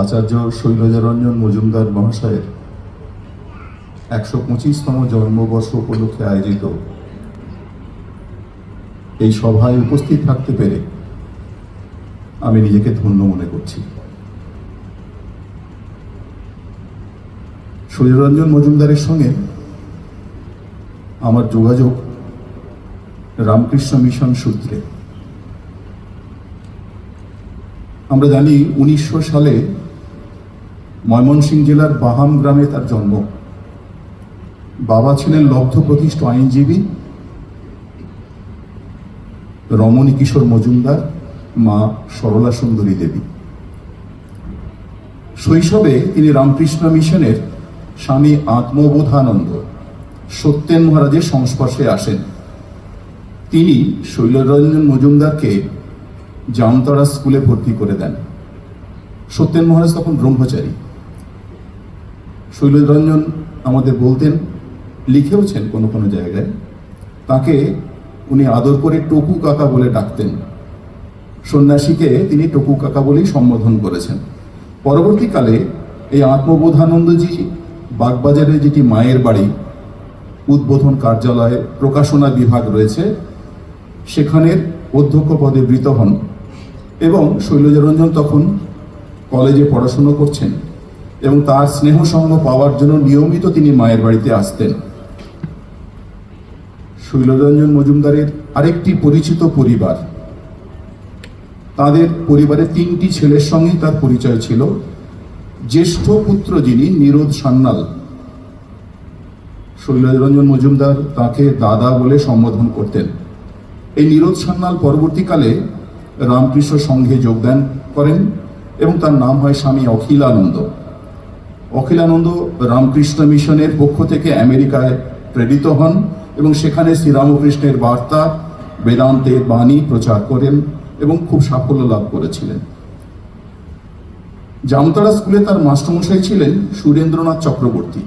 আচার্য শৈলজারঞ্জন মজুমদার মহাশয়ের একশো পঁচিশতম জন্মবর্ষ উপলক্ষে আয়োজিত। এই সভায় উপস্থিত থাকতে পেরে আমি নিজেকে ধন্য মনে করছি। শৈলরঞ্জন মজুমদারের সঙ্গে আমার যোগাযোগ রামকৃষ্ণ মিশন সূত্রে। আমরা জানি উনিশশো সালে ময়মনসিংহ জেলার বাহাম গ্রামে তার জন্ম। বাবা ছিলেন লব্ধ প্রতিষ্ঠ আইনজীবী। রমণী কিশোর মজুমদার, মা সরলা সুন্দরী দেবী। শৈশবে তিনি রামকৃষ্ণ মিশনের স্বামী আত্মবোধানন্দ। সত্যেন মহারাজের সংস্পর্শে আসেন। তিনি শৈলরঞ্জন মজুমদারকে জামতলা স্কুলে ভর্তি করে দেন। সত্যেন মহারাজ তখন ব্রহ্মচারী। শৈলরঞ্জন আমাদের বলতেন, লিখেওছেন কোনো কোনো জায়গায়, তাকে উনি আদর করে টকু কাকা বলে ডাকতেন। সন্ন্যাসীকে তিনি টকু কাকা বলেই সম্বোধন করেছেন। পরবর্তীকালে এই আত্মবোধানন্দজি বাগবাজারে যেটি মায়ের বাড়ি, উদ্বোধন কার্যালয়ে প্রকাশনা বিভাগ রয়েছে, সেখানের অধ্যক্ষ পদে বৃত হন এবং শৈলজারঞ্জন তখন কলেজে পড়াশুনো করছেন। এবং তার স্নেহ সঙ্গ পাওয়ার জন্য নিয়মিত তিনি মায়ের বাড়িতে আসতেন। শৈলরঞ্জন মজুমদারের আরেকটি পরিচিত পরিবার। তাদের পরিবারের তিনটি ছেলের সঙ্গে তার পরিচয় ছিল। জ্যেষ্ঠ পুত্র যিনি নিরোধ সান্যাল। শৈলরঞ্জন মজুমদার তাকে দাদা বলে সম্বোধন করতেন। এই নিরোধ সান্যাল পরবর্তীকালে রামকৃষ্ণ সংঘে যোগদান করেন এবং তার নাম হয় স্বামী অখিলানন্দ। অখিলানন্দ রামকৃষ্ণ মিশনের পক্ষ থেকে আমেরিকায় প্রেরিত হন এবং সেখানে শ্রীরামকৃষ্ণের বার্তা বেদান্তের বাণী প্রচার করেন এবং খুব সাফল্য লাভ করেছিলেন। জামতারা স্কুলে তার মাস্টারমশাই ছিলেন সুরেন্দ্রনাথ চক্রবর্তী।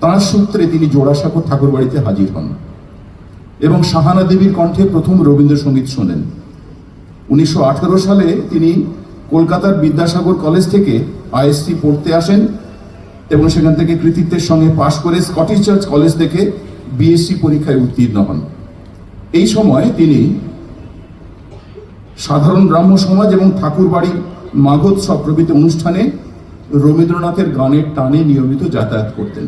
তাঁর সূত্রে তিনি জোড়াসাঁকর ঠাকুর বাড়িতে হাজির হন এবং সাহানা দেবীর কণ্ঠে প্রথম রবীন্দ্রসঙ্গীত শোনেন। উনিশশো আঠারো সালে তিনি কলকাতার বিদ্যাসাগর কলেজ থেকে আইএসসি পড়তে আসেন এবং সেখান থেকে কৃতিত্বের সঙ্গে পাশ করে স্কটিশ চার্চ কলেজ থেকে বিএসসি পরীক্ষায় উত্তীর্ণ হন। এই সময় তিনি সাধারণ ব্রাহ্ম সমাজ এবং ঠাকুর বাড়ি মাঘোৎসব প্রভৃতি অনুষ্ঠানে রবীন্দ্রনাথের গানের টানে নিয়মিত যাতায়াত করতেন।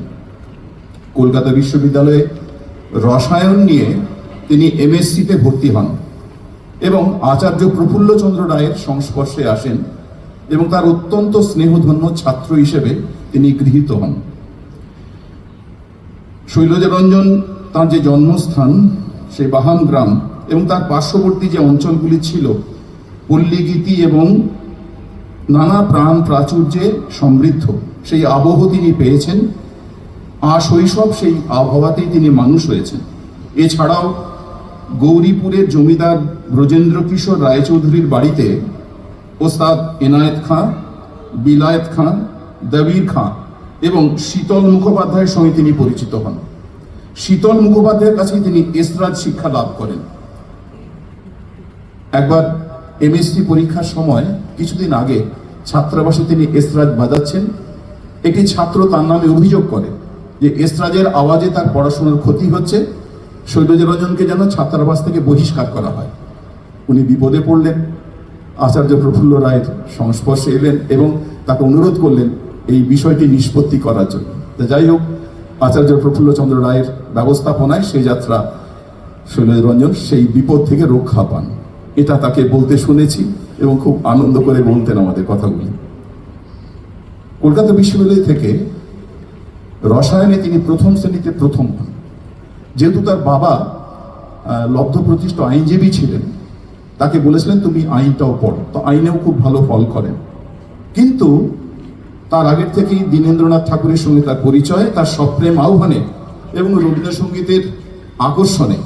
কলকাতা বিশ্ববিদ্যালয়ে রসায়ন নিয়ে তিনি এমএসসিতে ভর্তি হন এবং আচার্য প্রফুল্লচন্দ্র রায়ের সংস্পর্শে আসেন এবং তার অত্যন্ত স্নেহধন্য ছাত্র হিসেবে তিনি গৃহীত হন। শৈলজারঞ্জন তার যে জন্মস্থান সেই বাহাম গ্রাম এবং তার পার্শ্ববর্তী যে অঞ্চলগুলি ছিল, পল্লীগীতি এবং নানা প্রাণ প্রাচুর্যে সমৃদ্ধ, সেই আবহ তিনি পেয়েছেন। আর শৈশব সেই আবহাওয়াতেই তিনি মানুষ হয়েছেন। এছাড়াও গৌরীপুরের জমিদার ব্রজেন্দ্র কিশোর রায়চৌধুরীর বাড়িতে ওস্তাদ এনায়েত খাঁ বিলায়েত খাঁ দবির খাঁ এবং শীতল মুখোপাধ্যায়ের সঙ্গে তিনি পরিচিত হন। শীতল মুখোপাধ্যায়ের কাছে তিনি এসরাজ শিক্ষা লাভ করেন। একবার এমএসসি পরীক্ষার সময় কিছুদিন আগে ছাত্রাবাসে তিনি এসরাজ বাজাচ্ছেন। একটি ছাত্র তার নামে অভিযোগ করে যে এসরাজের আওয়াজে তার পড়াশোনার ক্ষতি হচ্ছে। শৈলজরঞ্জনকে যেন ছাত্রাবাস থেকে বহিষ্কার করা হয়। উনি বিপদে পড়লেন। আচার্য প্রফুল্ল রায়ের সংস্পর্শে এলেন এবং তাকে অনুরোধ করলেন এই বিষয়টি নিষ্পত্তি করার জন্য। যাই হোক, আচার্য প্রফুল্লচন্দ্র রায়ের ব্যবস্থাপনায় সেই যাত্রা শৈলজরঞ্জন সেই বিপদ থেকে রক্ষা পান। এটা তাকে বলতে শুনেছি এবং খুব আনন্দ করে বলতেন আমাদের কথাগুলি। কলকাতা বিশ্ববিদ্যালয় থেকে রসায়নে তিনি প্রথম শ্রেণীতে প্রথম যেহেতু তার বাবা লব্ধ প্রতিষ্ঠ আইনজীবী ছিলেন তাকে বলেছিলেন, তুমি আইনটাও পড়ো। তো আইনেও খুব ভালো ফল করেন। কিন্তু তার আগের থেকেই দীনেন্দ্রনাথ ঠাকুরের সঙ্গে তার পরিচয়, তার সপ্রেম আহ্বানে এবং রবীন্দ্রসঙ্গীতের আকর্ষণে।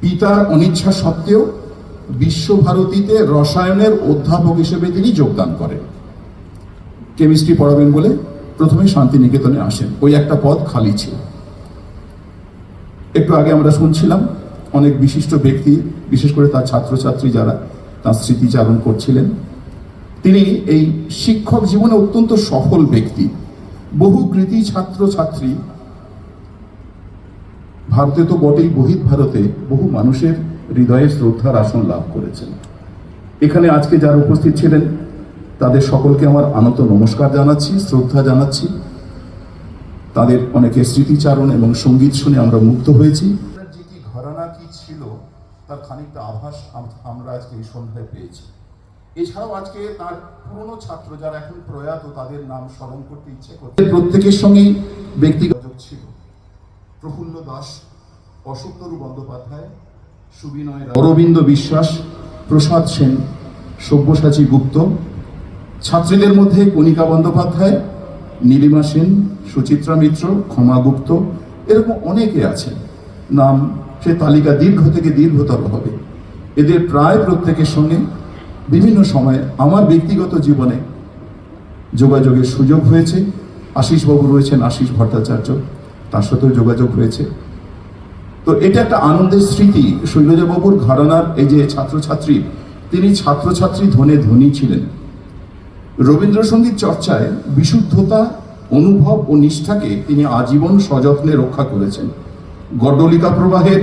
পিতার অনিচ্ছা সত্ত্বেও বিশ্বভারতীতে রসায়নের অধ্যাপক হিসেবে তিনি যোগদান করেন। কেমিস্ট্রি পড়াবেন বলে প্রথমে শান্তিনিকেতনে আসেন। ওই একটা পদ খালি ছিল। একটু আগে আমরা শুনছিলাম অনেক বিশিষ্ট ব্যক্তি, বিশেষ করে তার ছাত্রছাত্রী যারা তার স্মৃতিচারণ করছিলেন, তিনি এই শিক্ষক জীবনে অত্যন্ত সফল ব্যক্তি। বহু কৃতি ছাত্র ছাত্রী ভারতে তো বটেই বহির ভারতে বহু মানুষের হৃদয়ে শ্রদ্ধার আসন লাভ করেছেন। এখানে আজকে যারা উপস্থিত ছিলেন, তাদের সকলকে আমার আনত নমস্কার জানাচ্ছি, শ্রদ্ধা জানাচ্ছি। তাদের অনেকের স্মৃতিচারণ এবং সংগীত শুনে আমরা মুক্ত হয়েছি। তার খানিকটা আভাস আমরা আজকে এই সন্ধ্যায় পেয়েছি। এছাড়াও আজকে তার পুরনো ছাত্র যারা এখন প্রয়াত, তাদের নাম স্মরণ করতে ইচ্ছে করছে। প্রত্যেকের সঙ্গেই ব্যক্তিগত ছিল। প্রফুল্ল দাস অশোকতরু বন্দ্যোপাধ্যায় সুবিনয় অরবিন্দ বিশ্বাস, প্রসাদ সেন, সব্যসাচী গুপ্ত, ছাত্রীদের মধ্যে কণিকা বন্দ্যোপাধ্যায়, নীলিমা সেন, সুচিত্রা মিত্র, ক্ষমা গুপ্ত, এরকম অনেকে আছেন। নাম সে তালিকা দীর্ঘ থেকে দীর্ঘতর হবে। এদের প্রায় প্রত্যেকের সঙ্গে বিভিন্ন সময়ে আমার ব্যক্তিগত জীবনে যোগাযোগের সুযোগ হয়েছে। আশিসবাবু রয়েছেন আশিস ভট্টাচার্য, তার সাথেও যোগাযোগ হয়েছে তো এটা একটা আনন্দের স্মৃতি। শৈলজাবাবুর ঘরানার এই যে ছাত্রছাত্রী, তিনি ছাত্রছাত্রী ধনে ধনী ছিলেন। রবীন্দ্রসঙ্গীত চর্চায় বিশুদ্ধতা, অনুভব ও নিষ্ঠাকে তিনি আজীবন সযত্নে রক্ষা করেছেন। গড্ডলিকা প্রবাহের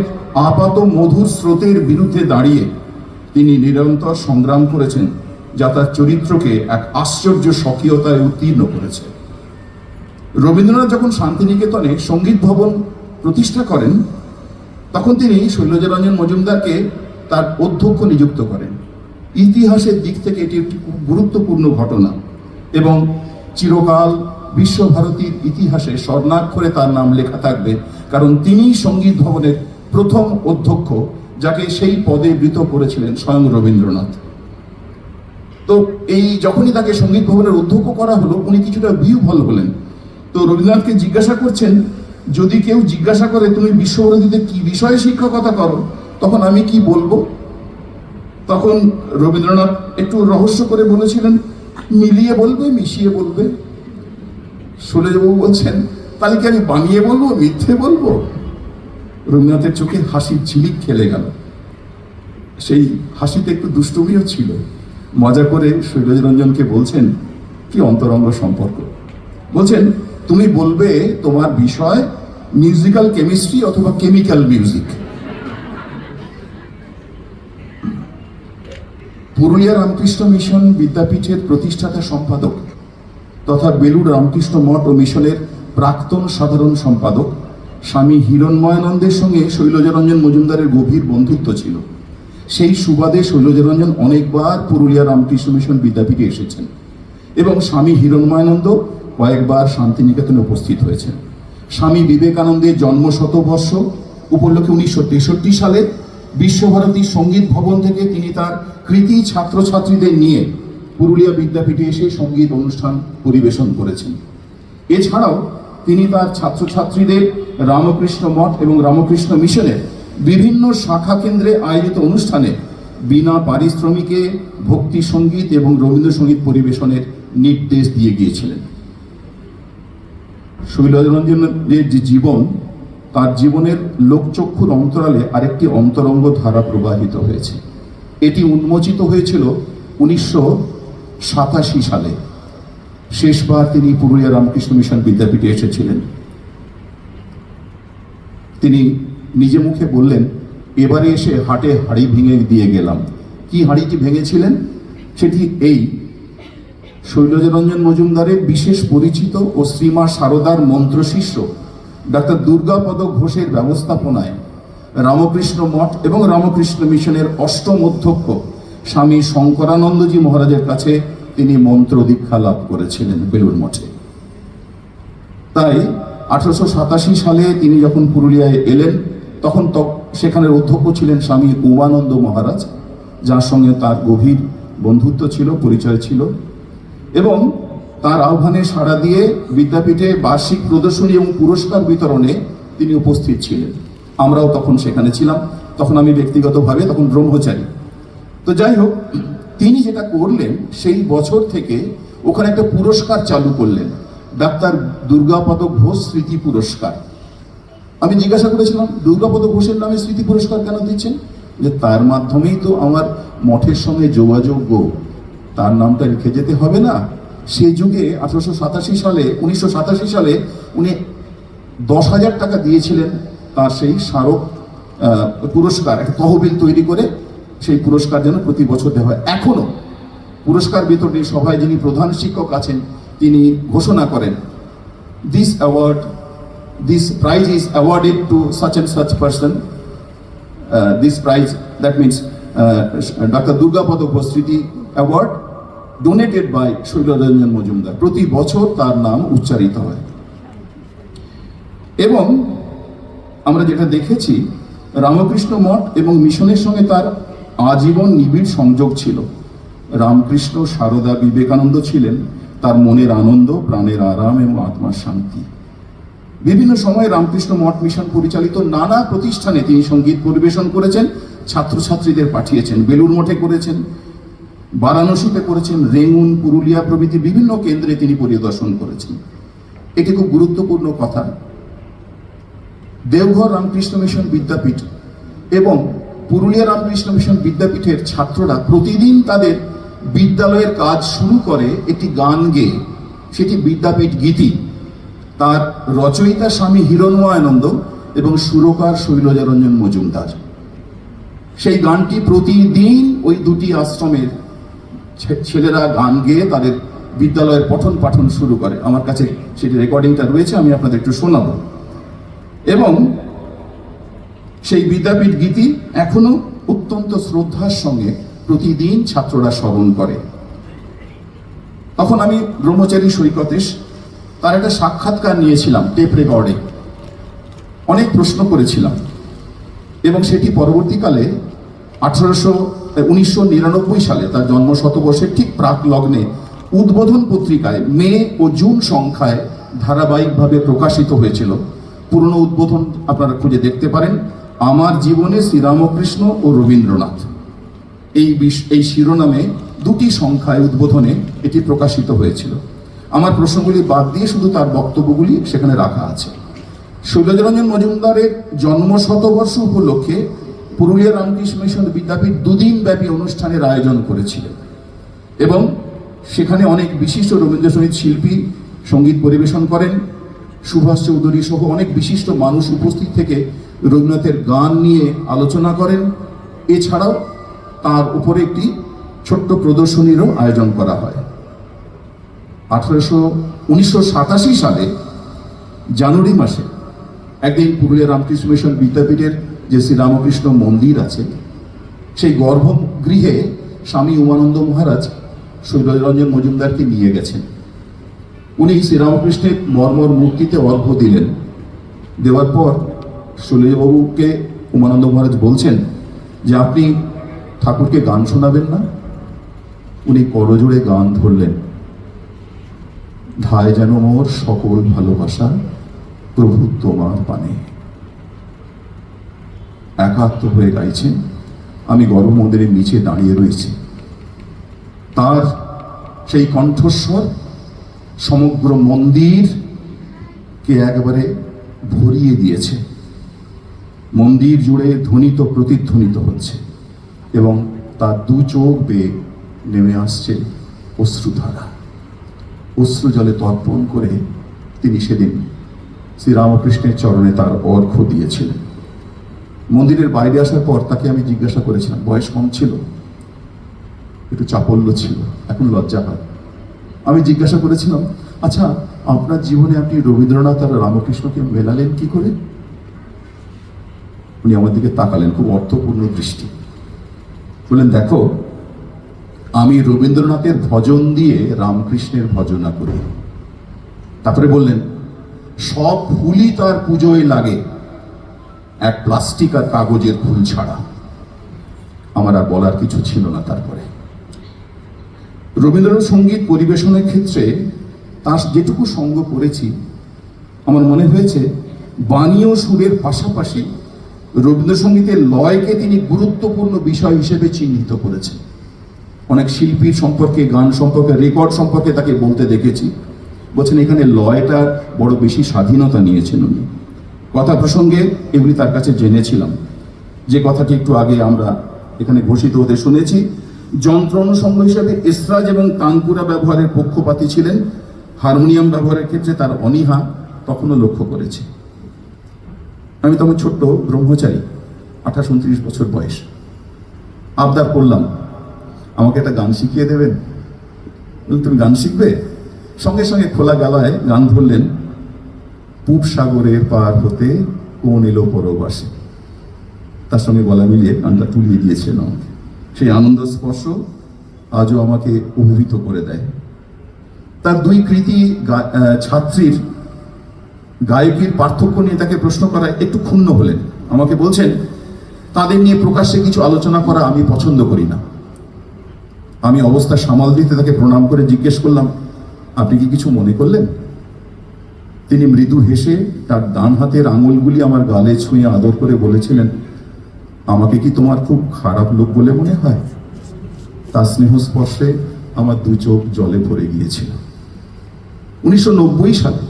আপাত মধুর স্রোতের বিরুদ্ধে দাঁড়িয়ে তিনি নিরন্তর সংগ্রাম করেছেন, যা তার চরিত্রকে এক আশ্চর্য স্বকীয়তায় উত্তীর্ণ করেছে। রবীন্দ্রনাথ যখন শান্তিনিকেতনে সংগীত ভবন প্রতিষ্ঠা করেন, তখন তিনি শৈলজারঞ্জন মজুমদারকে তার অধ্যক্ষ নিযুক্ত করেন। ইতিহাসের দিক থেকে এটি একটি গুরুত্বপূর্ণ ঘটনা এবং চিরকাল বিশ্বভারতীর ইতিহাসে স্বর্ণাক্ষরে তার নাম লেখা থাকবে, কারণ তিনিই সংগীত ভবনের প্রথম অধ্যক্ষ, যাকে সেই পদে বৃত করেছিলেন স্বয়ং রবীন্দ্রনাথ। তো এই যখনই তাকে সংগীত ভবনের অধ্যক্ষ করা হলো, উনি কিছুটা বিহ্বল হলেন। তো রবীন্দ্রনাথকে জিজ্ঞাসা করছেন, যদি কেউ জিজ্ঞাসা করে, তুমি বিশ্বভারতীতে কি বিষয়ে শিক্ষকতা করো, তখন আমি কি বলব? তখন রবীন্দ্রনাথ একটু রহস্য করে বলেছিলেন, মিলিয়ে বলবে, মিশিয়ে বলবে। সুলেজবাবু বলছেন, তাহলে কি আমি বানিয়ে বলব, মিথ্যে বলব? রবীন্দ্রনাথের চোখে হাসির ঝিলিক খেলে গেল। সেই হাসিতে একটু দুষ্টুমিও ছিল। মজা করে শৈলজ রঞ্জনকে বলছেন, কি অন্তরঙ্গ সম্পর্ক? বলছেন, তুমি বলবে তোমার বিষয় মিউজিক্যাল কেমিস্ট্রি অথবা chemical music Purulia Ramakrishna Mission বিদ্যাপীঠের প্রতিষ্ঠাতা সম্পাদক তথা বেলুর রামকৃষ্ণ মঠ ও মিশনের প্রাক্তন সাধারণ সম্পাদক স্বামী হিরণময়ানন্দের সঙ্গে শৈলজারঞ্জন মজুমদারের গভীর বন্ধুত্ব ছিল। সেই সুবাদে শৈলজারঞ্জন অনেকবার পুরুলিয়া রামকৃষ্ণ মিশন বিদ্যাপীঠে এসেছেন এবং স্বামী হিরণময়ানন্দ কয়েকবার শান্তিনিকেতনে উপস্থিত হয়েছেন। স্বামী বিবেকানন্দের জন্ম শতবর্ষ উপলক্ষে উনিশশো তেষট্টি সালে বিশ্বভারতী সংগীত ভবন থেকে তিনি তার কৃতি ছাত্রছাত্রীদের নিয়ে পুরুলিয়া বিদ্যাপীঠে এসে সংগীত অনুষ্ঠান পরিবেশন করেছেন। এছাড়াও তিনি তার ছাত্রছাত্রীদের রামকৃষ্ণ মঠ এবং রামকৃষ্ণ মিশনের বিভিন্ন শাখা কেন্দ্রে আয়োজিত অনুষ্ঠানে বিনা পারিশ্রমিকে ভক্তি সংগীত এবং রবীন্দ্রসঙ্গীত পরিবেশনের নির্দেশ দিয়ে গিয়েছিলেন। শৈলরঞ্জনের যে জীবন, তার জীবনের লোকচক্ষুর অন্তরালে আরেকটি অন্তরঙ্গ ধারা প্রবাহিত হয়েছে। এটি উন্মোচিত হয়েছিল উনিশশো সাতাশি সালে শেষবার তিনি পুরুলিয়া রামকৃষ্ণ মিশন বিদ্যাপীঠে এসেছিলেন। তিনি নিজে মুখে বললেন, এবারে এসে হাটে হাড়ি ভেঙে দিয়ে গেলাম। কি হাড়িটি ভেঙেছিলেন? সেটি এই। শৈলজরঞ্জন মজুমদারের বিশেষ পরিচিত ও শ্রীমা সারদার মন্ত্রশিষ্য ডাক্তার দুর্গাপদ ঘোষের ব্যবস্থাপনায় রামকৃষ্ণ মঠ এবং রামকৃষ্ণ মিশনের অষ্টম অধ্যক্ষ স্বামী শঙ্করানন্দজি মহারাজের কাছে তিনি মন্ত্র দীক্ষা লাভ করেছিলেন বেলুর মঠে। তাই আঠারোশো সাতাশি সালে তিনি যখন পুরুলিয়ায় এলেন, তখন সেখানের অধ্যক্ষ ছিলেন স্বামী উমানন্দ মহারাজ, যার সঙ্গে তার গভীর বন্ধুত্ব ছিল, পরিচয় ছিল এবং তার আহ্বানে সাড়া দিয়ে বিদ্যাপীঠে বার্ষিক প্রদর্শনী এবং পুরস্কার বিতরণে তিনি উপস্থিত ছিলেন। আমরাও তখন সেখানে ছিলাম। তখন আমি ব্যক্তিগতভাবে তখন ব্রহ্মচারী। তো যাই হোক তিনি যেটা করলেন, সেই বছর থেকে ওখানে একটা পুরস্কার চালু করলেন। ডাক্তার দুর্গাপদ ঘোষ স্মৃতি পুরস্কার। আমি জিজ্ঞাসা করেছিলাম, দুর্গাপদ ঘোষের নামে স্মৃতি পুরস্কার কেন দিচ্ছেন? যে তার মাধ্যমেই তো আমার মঠের সঙ্গে যোগাযোগ তার নামটা রেখে যেতে হবে না। সেই যুগে আঠারোশো সাতাশি সালে, উনিশশো সাতাশি সালে উনি দশ হাজার টাকা দিয়েছিলেন তার সেই স্মারক পুরস্কার, একটা তহবিল তৈরি করে। সেই পুরস্কার যেন প্রতি বছর দেওয়া হয়। এখনও পুরস্কার বিতরণী সভায় যিনি প্রধান শিক্ষক আছেন, তিনি ঘোষণা করেন this award this prize is awarded to such and such person this prize that means doctor Durgapada উপস্থিতি award donated by Shailaranjan Majumdar প্রতি বছর তার নাম উচ্চারিত হয়। এবং আমরা যেটা দেখেছি, রামকৃষ্ণ মঠ এবং মিশনের সঙ্গে তার আজীবন নিবিড় সংযোগ ছিল। রামকৃষ্ণ, সারদা, বিবেকানন্দ ছিলেন। তার মনের আনন্দ, প্রাণের আরাম এবং আত্মার শান্তি। বিভিন্ন সময়ে রামকৃষ্ণ মঠ মিশন পরিচালিত নানা প্রতিষ্ঠানে তিনি সংগীত পরিবেশন করেছেন, ছাত্রছাত্রীদের পাঠিয়েছেন বেলুর মঠে করেছেন, বারাণসীতে করেছেন, রেঙ্গুন, পুরুলিয়া প্রভৃতি বিভিন্ন কেন্দ্রে তিনি পরিদর্শন করেছেন। এটি খুব গুরুত্বপূর্ণ কথা। দেওঘর রামকৃষ্ণ মিশন বিদ্যাপীঠ এবং পুরুলিয়া রামকৃষ্ণ মিশন বিদ্যাপীঠের ছাত্ররা প্রতিদিন তাদের বিদ্যালয়ের কাজ শুরু করে একটি গান গেয়ে। সেটি বিদ্যাপীঠ গীতি। তার রচয়িতা স্বামী হিরণময়ানন্দ এবং সুরকার শৈলজারঞ্জন মজুমদার। সেই গানটি প্রতিদিন ওই দুটি আশ্রমের ছেলেরা গান গেয়ে তাদের বিদ্যালয়ের পঠন পাঠন শুরু করে। আমার কাছে সেটি রেকর্ডিংটা রয়েছে, আমি আপনাদের একটু শোনাবো। এবং সেই বিদ্যাপীঠ গীতি এখনও অত্যন্ত শ্রদ্ধার সঙ্গে প্রতিদিন ছাত্ররা স্মরণ করে। তখন আমি ব্রহ্মচারী সৈকতেশ তার একটা সাক্ষাৎকার নিয়েছিলাম টেপ রেকর্ডে। অনেক প্রশ্ন করেছিলাম। এবং সেটি পরবর্তীকালে আঠারোশো উনিশশো সালে তার জন্ম শতবর্ষের ঠিক প্রাক লগ্নে উদ্বোধন পত্রিকায় মে ও জুন সংখ্যায় ধারাবাহিকভাবে প্রকাশিত হয়েছিল। পুরনো উদ্বোধন আপনারা খুঁজে দেখতে পারেন। আমার জীবনে শ্রীরামকৃষ্ণ ও রবীন্দ্রনাথ। এই বিশ- এই শিরোনামে দুটি সংখ্যায় উদ্বোধনে এটি প্রকাশিত হয়েছিল। আমার প্রশ্নগুলি বাদ দিয়ে শুধু তার বক্তব্যগুলি সেখানে রাখা আছে। শৈলজরঞ্জন মজুমদারের জন্ম শতবর্ষ উপলক্ষে পুরুলিয়া রামকৃষ্ণ মিশন বিদ্যাপীঠ দুদিন ব্যাপী অনুষ্ঠানের আয়োজন করেছিলেন এবং সেখানে অনেক বিশিষ্ট রবীন্দ্রসঙ্গীত শিল্পী, সংগীত পরিবেশন করেন। সুভাষ চৌধুরী সহ অনেক বিশিষ্ট মানুষ উপস্থিত থেকে রবীন্দ্রনাথের গান নিয়ে আলোচনা করেন। এছাড়াও তার উপরে একটি ছোট্ট প্রদর্শনীরও আয়োজন করা হয়। আঠারোশো, উনিশশো সালে জানুয়ারি মাসে একদিন পুরুলিয়া রামকৃষ্ণ মিশন বিদ্যাপীঠের যে শ্রীরামকৃষ্ণ মন্দির আছে, সেই গর্ভগৃহে স্বামী উমানন্দ মহারাজ শৈলরঞ্জন মজুমদারকে নিয়ে গেছেন। উনি শ্রীরামকৃষ্ণের মর্মর মূর্তিতে অর্ঘ্য দিলেন। দেওয়ার পর শৈলবাবুকে উমানন্দ মহারাজ বলছেন যে আপনি ঠাকুরকে গান শোনাবেন না? উনি করজোড়ে গান ধরলেন। ধায় যেন মোর সকল ভালোবাসা প্রভু তোমার পানে। একাত্ম হয়ে গাইছেন, আমি গর্ভ মন্দিরের নিচে দাঁড়িয়ে রয়েছি। তার সেই কণ্ঠস্বর, সমগ্র মন্দিরকে একেবারে ভরিয়ে দিয়েছে। মন্দির জুড়ে ধ্বনিত প্রতিধ্বনিত হচ্ছে এবং তার দু চোখ বেয়ে নেমে আসছে অশ্রুধারা। অশ্রু জলে তর্পণ করে তিনি সেদিন শ্রীরামকৃষ্ণের চরণে তার অর্ঘ্য দিয়েছিলেন মন্দিরের বাইরে আসার পর তাকে আমি জিজ্ঞাসা করেছিলাম, বয়স কম ছিল? একটু চাপল্য ছিল, এখন লজ্জা হয় আমি জিজ্ঞাসা করেছিলাম আচ্ছা আপনার জীবনে আপনি রবীন্দ্রনাথ আর রামকৃষ্ণকে মেলালেন কি করে? উনি আমার দিকে তাকালেন, খুব অর্থপূর্ণ দৃষ্টি। বললেন, দেখো, আমি রবীন্দ্রনাথের ভজন দিয়ে রামকৃষ্ণের ভজনা করি। তারপরে বললেন, সব ফুলই তার পুজোয় লাগে, এক প্লাস্টিক আর কাগজের ফুল ছাড়া। আমার আর বলার কিছু ছিল না তারপরে। রবীন্দ্রনাথ সংগীত পরিবেশনের ক্ষেত্রে তার যেটুকু সঙ্গ করেছি আমার মনে হয়েছে, বাণী ও সুরের পাশাপাশি রবীন্দ্রসঙ্গীতের লয়কে তিনি গুরুত্বপূর্ণ বিষয় হিসেবে চিহ্নিত করেছেন। অনেক শিল্পীর সম্পর্কে, গান সম্পর্কে, রেকর্ড সম্পর্কে তাকে বলতে দেখেছি। বলছেন, এখানে লয়টা বড় বেশি স্বাধীনতা নিয়েছেন উনি। কথা প্রসঙ্গে এগুলি তার কাছে জেনেছিলাম। যে কথাটি একটু আগে আমরা এখানে ঘোষিত হতে শুনেছি। যন্ত্র অনুষঙ্গ হিসেবে এসরাজ এবং তানপুরা ব্যবহারের পক্ষপাতী ছিলেন। হারমোনিয়াম ব্যবহারের ক্ষেত্রে তার অনীহা তখনও লক্ষ্য করেছে। আমি তখন ছোট্ট ব্রহ্মচারী, আঠাশ, উনত্রিশ বছর বয়স। আবদার করলাম, আমাকে একটা গান শিখিয়ে দেবেন। তুমি গান শিখবে? সঙ্গে সঙ্গে খোলা গালায় গান ধরলেন, পূব সাগরের পার হতে কোন এলো পরবাসে? তার সঙ্গে গলা মিলিয়ে গানটা তুলিয়ে দিয়েছিলেন আমাকে। সেই আনন্দ স্পর্শ আজও আমাকে অভিভূত করে দেয়। তার দুই কৃতি ছাত্রীর গায়কের পার্থক্য নিয়ে তাকে প্রশ্ন করায় একটু ক্ষুণ্ণ হলেন। আমাকে বলছেন, তাদের নিয়ে প্রকাশ্যে কিছু আলোচনা করা আমি পছন্দ করি না। আমি অবস্থা সামাল দিতে তাকে প্রণাম করে জিজ্ঞেস করলাম, আপনি কি কিছু মনে করলেন? তিনি মৃদু হেসে তার ডান হাতের আঙুলগুলি আমার গালে ছুঁয়ে আদর করে বলেছিলেন, আমাকে কি তোমার খুব খারাপ লোক বলে মনে হয়? তার স্নেহ স্পর্শে আমার দু চোখ জলে ভরে গিয়েছিল। উনিশশো নব্বই সালে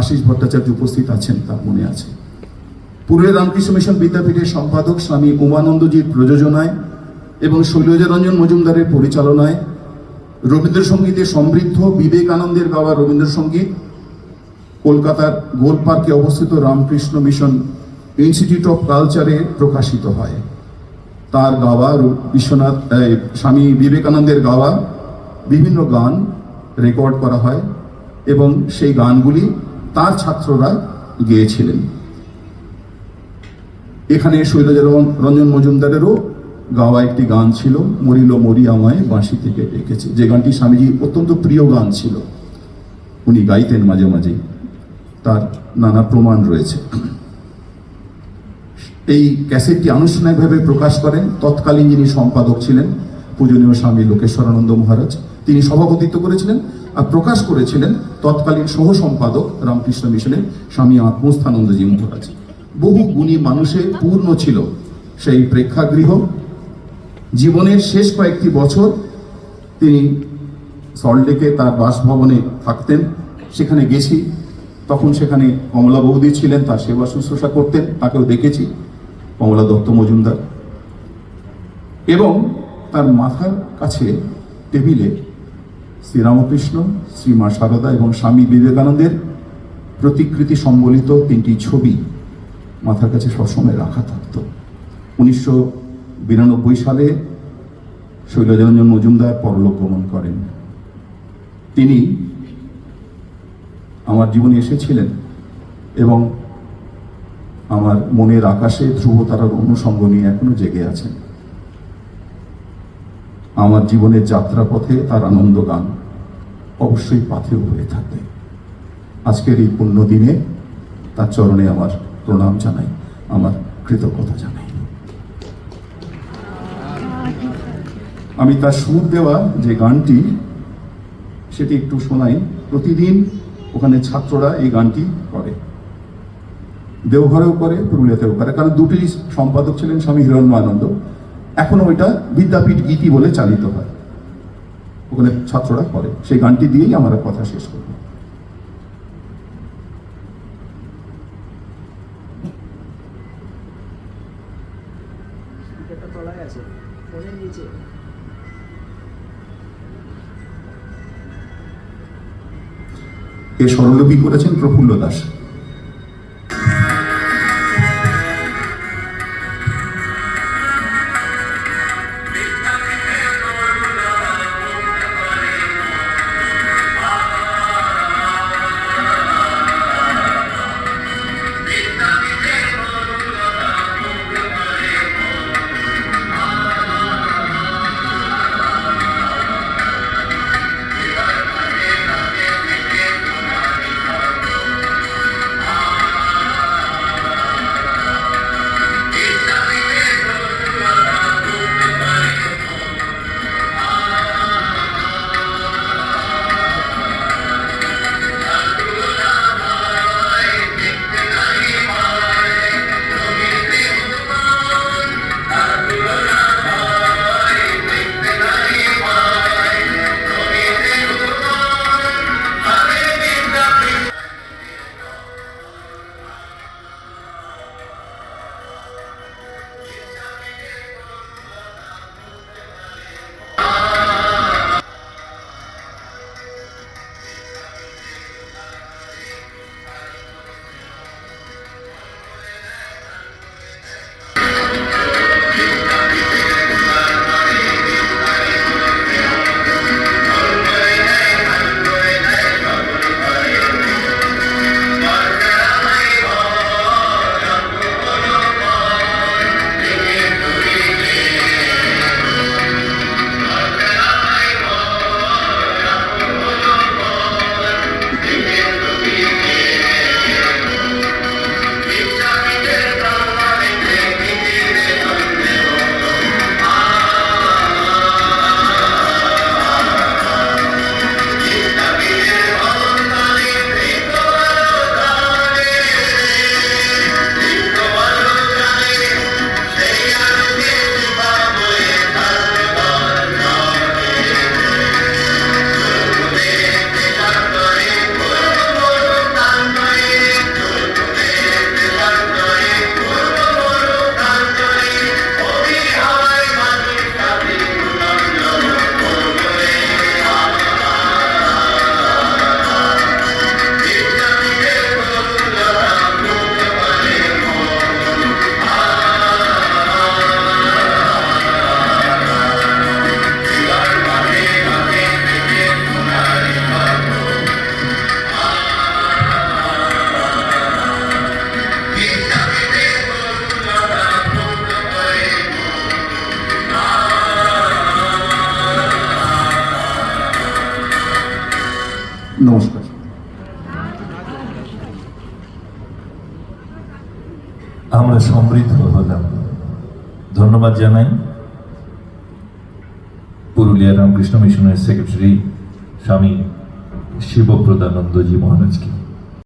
আশিস ভট্টাচার্য উপস্থিত আছেন, তার মনে আছে। পূর্বের রামকৃষ্ণ মিশন বিদ্যাপীঠের সম্পাদক স্বামী উমানন্দজির প্রযোজনায় এবং শৈলজারঞ্জন মজুমদারের পরিচালনায় রবীন্দ্রসঙ্গীতে সমৃদ্ধ বিবেকানন্দের গাওয়া রবীন্দ্রসঙ্গীত কলকাতার গোল পার্কে অবস্থিত রামকৃষ্ণ মিশন ইনস্টিটিউট অফ কালচারে প্রকাশিত হয়। তার গাওয়া বিশ্বনাথ স্বামী বিবেকানন্দের গাওয়া বিভিন্ন গান রেকর্ড করা হয় এবং সেই গানগুলি তার ছাত্ররা গেয়েছিলেন। এখানে শৈলজা রঞ্জন- মজুমদারেরও গাওয়া একটি গান ছিল, মরিল মরি আমায় বাঁশি থেকে ডেকেছে যে গানটি স্বামীজির অত্যন্ত প্রিয় গান ছিল, উনি গাইতেন মাঝে মাঝে। তার নানা প্রমাণ রয়েছে। এই ক্যাসেটটি আনুষ্ঠানিকভাবে প্রকাশ করেন, তৎকালীন যিনি সম্পাদক ছিলেন, পূজনীয় স্বামী লোকেশ্বরানন্দ মহারাজ। তিনি সভাপতিত্ব করেছিলেন প্রকাশ করেছিলেন তৎকালীন সহ সম্পাদক রামকৃষ্ণ মিশনের স্বামী আত্মস্থানন্দজি মহারাজ বহু গুণী মানুষে পূর্ণ ছিল সেই প্রেক্ষাগৃহ। জীবনের শেষ কয়েকটি বছর তিনি সল্টলেকে তার বাসভবনে থাকতেন, সেখানে গেছি। তখন সেখানে কমলা বৌদি ছিলেন, তার সেবা শুশ্রূষা করতেন, তাকেও দেখেছি, কমলা দত্ত মজুমদার। এবং তার মাথার কাছে টেবিলে শ্রীরামকৃষ্ণ শ্রী মা সারদা এবং স্বামী বিবেকানন্দের প্রতিকৃতি সম্বলিত তিনটি ছবি মাথার কাছে সবসময় রাখা থাকত। উনিশশো বিরানব্বই সালে শৈলজরঞ্জন মজুমদার পরলোক গমন করেন। তিনি আমার জীবনে এসেছিলেন এবং আমার মনের আকাশে ধ্রুব তারার অনুষঙ্গ নিয়ে এখনও জেগে আছেন। আমার জীবনের যাত্রাপথে তার আনন্দ গান অবশ্যই পাথেও হয়ে থাকবে। আজকের এই পুণ্য দিনে তার চরণে আমার প্রণাম জানাই, আমার কৃতজ্ঞতা জানাই। আমি তার সুর দেওয়া যে গানটি, সেটি একটু শোনাই। প্রতিদিন ওখানে ছাত্ররা এই গানটি করে। দেওঘরেও করে, পুরুলিয়াতেও করে। কারণ দুটি সম্পাদক ছিলেন স্বামী হিরণ্যানন্দ এখনও ওইটা বিদ্যাপীঠ গীতি বলে চালিত হয়। ওখানে ছাত্ররা করে। সেই গানটি দিয়েই আমরা কথা শেষ করব। এ স্বরলিপি করেছেন প্রফুল্ল দাস। রামকৃষ্ণ মিশনের